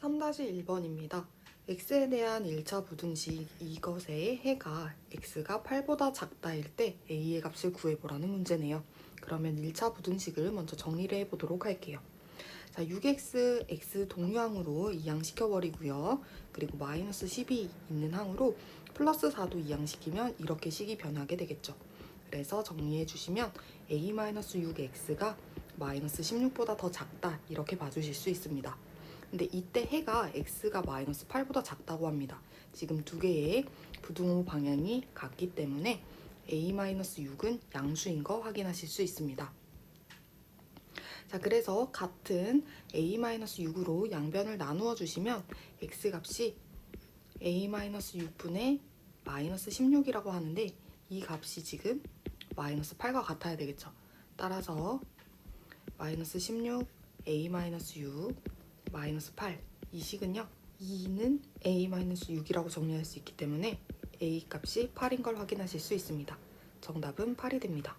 3-1번입니다. x에 대한 1차 부등식 이것의 해가 x가 8보다 작다일 때 a의 값을 구해보라는 문제네요. 그러면 1차 부등식을 먼저 정리를 해보도록 할게요. 자, 6x, x 동류항으로 이항시켜버리고요. 그리고 마이너스 10이 있는 항으로 플러스 4도 이항시키면 이렇게 식이 변하게 되겠죠. 그래서 정리해 주시면 a-6x가 마이너스 16보다 더 작다 이렇게 봐주실 수 있습니다. 근데 이때 해가 x가 마이너스 8보다 작다고 합니다. 지금 두 개의 부등호 방향이 같기 때문에 a-6은 양수인 거 확인하실 수 있습니다. 자, 그래서 같은 a-6으로 양변을 나누어 주시면 x 값이 a-6분의 마이너스 16이라고 하는데 이 값이 지금 마이너스 8과 같아야 되겠죠. 따라서 마이너스 16, a-6, 마이너스 8. 이 식은요. 2는 a-6이라고 정리할 수 있기 때문에 a 값이 8인 걸 확인하실 수 있습니다. 정답은 8이 됩니다.